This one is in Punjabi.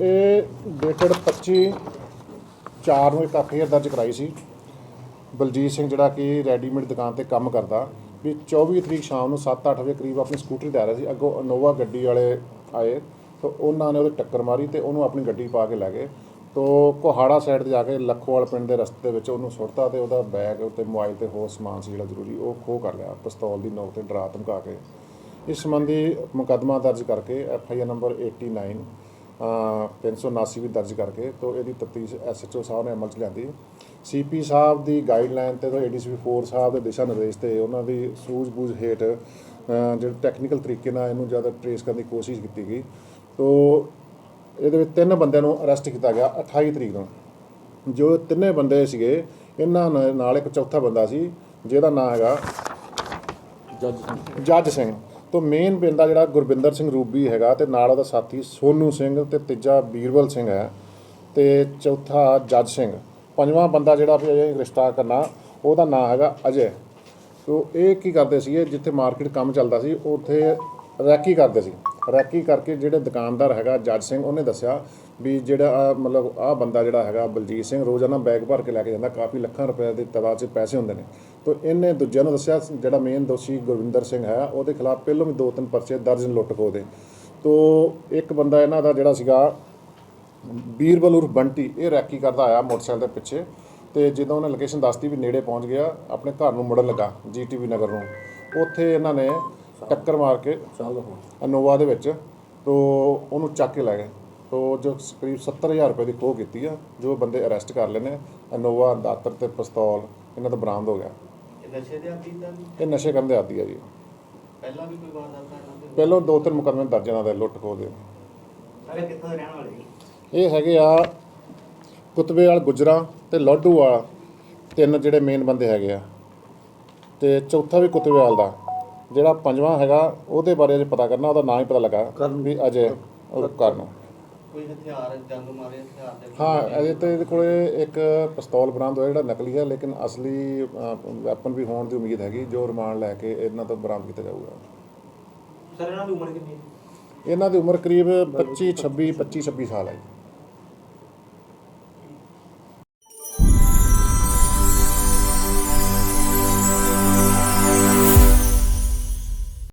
ਇਹ ਡੇਟਡ 25 4 ਨੂੰ ਇੱਕ ਐਫਆਈਆਰ ਦਰਜ ਕਰਾਈ ਸੀ। ਬਲਜੀਤ ਸਿੰਘ ਜਿਹੜਾ ਕਿ ਰੈਡੀਮੇਡ ਦੁਕਾਨ ਤੇ ਕੰਮ ਕਰਦਾ, ਵੀ 24 ਤਰੀਕ ਸ਼ਾਮ ਨੂੰ 7-8 ਵਜੇ ਕਰੀਬ ਆਪਣੀ ਸਕੂਟਰੀ ਤੇ ਆ ਰਿਹਾ ਸੀ। ਅੱਗੋਂ ਇਨੋਵਾ ਗੱਡੀ ਵਾਲੇ ਆਏ ਤਾਂ ਉਹਨਾਂ ਨੇ ਉਹਦੇ ਟੱਕਰ ਮਾਰੀ ਤੇ ਉਹਨੂੰ ਆਪਣੀ ਗੱਡੀ ਪਾ ਕੇ ਲੈ ਗਏ। ਤੋ ਕੋਹਾੜਾ ਸਾਈਡ ਤੇ ਜਾ ਕੇ ਲੱਖੋਵਾਲ ਪਿੰਡ ਦੇ ਰਸਤੇ ਵਿੱਚ ਉਹਨੂੰ ਸੁੱਟਤਾ ਤੇ ਉਹਦਾ ਬੈਗ ਉੱਤੇ ਮੋਬਾਈਲ ਤੇ ਹੋਰ ਸਮਾਨ ਸੀ ਜਿਹੜਾ ਜ਼ਰੂਰੀ, ਉਹ ਖੋਹ ਕਰ ਲਿਆ, ਪਿਸਤੌਲ ਦੀ ਨੋਕ ਤੇ ਡਰਾ ਧਮਕਾ ਕੇ। ਇਸ ਸੰਬੰਧੀ ਮੁਕੱਦਮਾ ਦਰਜ ਕਰਕੇ ਐਫ ਆਈ ਆਰ ਨੰਬਰ 89 ਅ 379 ਵੀ ਦਰਜ ਕਰਕੇ ਤੋਂ ਇਹਦੀ ਤਫਤੀਸ਼ ਐਸਐਚਓ ਸਾਹਿਬ ਨੇ ਅਮਲ ਚ ਲਿਆਂਦੀ। ਸੀਪੀ ਸਾਹਿਬ ਦੀ ਗਾਈਡਲਾਈਨ ਤੇ ਤੋਂ ਏਡੀਸੀਪੀ 4 ਸਾਹਿਬ ਦੇ ਦਿਸ਼ਾ ਨਿਰਦੇਸ਼ ਤੇ ਉਹਨਾਂ ਦੀ ਸੂਝ-ਬੂਝ ਹੇਠ ਜਿਹੜੇ ਟੈਕਨੀਕਲ ਤਰੀਕੇ ਨਾਲ ਇਹਨੂੰ ਜ਼ਿਆਦਾ ਟਰੇਸ ਕਰਨ ਦੀ ਕੋਸ਼ਿਸ਼ ਕੀਤੀ ਗਈ। ਤੋਂ ਇਹਦੇ ਵਿੱਚ ਤਿੰਨ ਬੰਦਿਆਂ ਨੂੰ ਅਰੈਸਟ ਕੀਤਾ ਗਿਆ 28 ਤਰੀਕ ਨੂੰ। ਜੋ ਤਿੰਨੇ ਬੰਦੇ ਸੀਗੇ ਇਹਨਾਂ ਨਾਲ ਨਾਲ ਇੱਕ ਚੌਥਾ ਬੰਦਾ ਸੀ ਜਿਹਦਾ ਨਾਮ ਹੈਗਾ ਜੱਜ ਜੱਜ ਸਿੰਘ। ਤੋਂ ਮੇਨ ਬੰਦਾ ਜਿਹੜਾ ਗੁਰਬਿੰਦਰ ਸਿੰਘ ਰੂਬੀ ਹੈਗਾ ਤੇ ਨਾਲ ਉਹਦਾ ਸਾਥੀ ਸੋਨੂ ਸਿੰਘ ਤੇ ਤੀਜਾ ਬੀਰਬਲ ਸਿੰਘ ਹੈ ਤੇ ਚੌਥਾ ਜੱਜ ਸਿੰਘ। ਪੰਜਵਾਂ ਬੰਦਾ ਜਿਹੜਾ ਵੀ ਇਹ ਰਿਸ਼ਤਾ ਕਰਨਾ, ਉਹਦਾ ਨਾਮ ਹੈਗਾ ਅਜੇ। ਸੋ ਇਹ ਕੀ ਕਰਦੇ ਸੀਗੇ, ਜਿੱਥੇ ਮਾਰਕੀਟ ਕੰਮ ਚੱਲਦਾ ਸੀ, ਉੱਥੇ ਰੈਕੀ ਕਰਦੇ ਸੀ। ਰੈਕੀ ਕਰਕੇ ਜਿਹੜੇ ਦੁਕਾਨਦਾਰ ਹੈਗਾ, ਜੱਜ ਸਿੰਘ, ਉਹਨੇ ਦੱਸਿਆ ਵੀ ਜਿਹੜਾ ਆਹ ਮਤਲਬ ਆਹ ਬੰਦਾ ਜਿਹੜਾ ਹੈਗਾ ਬਲਜੀਤ ਸਿੰਘ, ਰੋਜ਼ਾਨਾ ਬੈਗ ਭਰ ਕੇ ਲੈ ਕੇ ਜਾਂਦਾ, ਕਾਫੀ ਲੱਖਾਂ ਰੁਪਏ ਦੀ ਤਦਾਦ 'ਚ ਪੈਸੇ ਹੁੰਦੇ ਨੇ। ਤੋ ਇਹਨੇ ਦੂਜਿਆਂ ਨੂੰ ਦੱਸਿਆ, ਜਿਹੜਾ ਮੇਨ ਦੋਸ਼ੀ ਗੁਰਵਿੰਦਰ ਸਿੰਘ ਹੈ, ਉਹਦੇ ਖਿਲਾਫ ਪਹਿਲਾਂ ਵੀ ਦੋ ਤਿੰਨ ਪਰਚੇ ਦਰਜ ਲੁੱਟ ਖੋਹ ਦੇ। ਤੋ ਇੱਕ ਬੰਦਾ ਇਹਨਾਂ ਦਾ ਜਿਹੜਾ ਸੀਗਾ ਬੀਰਬਲ ਉਰਫ ਬੰਟੀ, ਇਹ ਰੈਕੀ ਕਰਦਾ ਆਇਆ ਮੋਟਰਸਾਈਕਲ ਦੇ ਪਿੱਛੇ। ਤੇ ਜਦੋਂ ਉਹਨੇ ਲੋਕੇਸ਼ਨ ਦੱਸਤੀ ਵੀ ਨੇੜੇ ਪਹੁੰਚ ਗਿਆ, ਆਪਣੇ ਘਰ ਨੂੰ ਮੁੜਨ ਲੱਗਾ, ਜੀਟੀਵੀ ਨਗਰ ਨੂੰ। ਉੱਥੇ ਇਹਨਾਂ ਨੇ ਟੱਕਰ ਮਾਰ ਕੇ ਇਨੋਵਾ ਦੇ ਵਿੱਚ ਤੋ ਉਹਨੂੰ ਚੱਕ ਕੇ ਲੈ ਗਏ। ਤੋ ਜੋ ਕਰੀਬ 70000 ਰੁਪਏ ਦੀ ਖੋਹ ਕੀਤੀ ਆ ਜੋ ਬੰਦੇ ਅਰੈਸਟ ਕਰ ਲਏ ਨੇ ਇਨੋਵਾ ਦਾਤਰ ਤੇ ਪਿਸਤੌਲ ਇਹਨਾਂ ਦਾ ਬਰਾਮਦ ਹੋ ਗਿਆ। ਇਹ ਨਸ਼ੇ ਦੇ ਆਦੀ ਤਾਂ ਨਹੀਂ? ਇਹ ਨਸ਼ੇ ਕਰਨ ਦੇ ਆਦੀ ਆ ਜੀ। ਪਹਿਲਾਂ ਵੀ ਕੋਈ ਵਾਰਦਾਤ ਪਹਿਲਾਂ ਦੋ ਤਿੰਨ ਮੁਕੱਦਮੇ ਦਰਜ ਇਹਨਾਂ ਦੇ ਲੁੱਟ ਖੋਹ ਦੇ। ਸਾਰੇ ਕਿੱਥੋਂ ਦੇ ਰਹਿਣ ਵਾਲੇ? ਇਹ ਹੈਗੇ ਆ ਕੁਤਬੇਵਾਲ ਗੁਜਰਾ ਤੇ ਲੋਡੂਵਾਲ ਤਿੰਨ ਜਿਹੜੇ ਮੇਨ ਬੰਦੇ ਹੈਗੇ ਆ। ਤੇ ਚੌਥਾ ਵੀ ਕੁਤਬੇਵਾਲ ਦਾ। ਜਿਹੜਾ ਪੰਜਵਾਂ ਹੈਗਾ ਉਹਦੇ ਬਾਰੇ ਅਜੇ ਪਤਾ ਕਰਨਾ ਉਹਦਾ ਨਾਂ ਹੀ ਪਤਾ ਲੱਗਾ ਵੀ ਅਜੇ ਉਹ ਕਰਨ। ਕੋਈ ਹਥਿਆਰ ਜੰਗ ਮਾਰੇ ਹਥਿਆਰ ਦੇ ਹਾਂ ਅਜੇ ਤੇ ਇਹਦੇ ਕੋਲੇ ਇੱਕ ਪਿਸਤੌਲ ਬਰਾਮਦ ਹੋਇਆ ਜਿਹੜਾ ਨਕਲੀ ਹੈ ਲੇਕਿਨ ਅਸਲੀ ਵੈਪਨ ਵੀ ਹੋਣ ਦੀ ਉਮੀਦ ਹੈਗੀ ਜੋ ਰਿਮਾਂਡ ਲੈ ਕੇ ਇਹਨਾਂ ਤੋਂ ਬਰਾਮਦ ਕੀਤਾ ਜਾਊਗਾ। ਸਰ ਇਹਨਾਂ ਦੀ ਉਮਰ ਕਿੰਨੀ ਹੈ? ਇਹਨਾਂ ਦੀ ਉਮਰ ਕਰੀਬ 25 26 25 26 ਸਾਲ ਹੈ ਜੀ।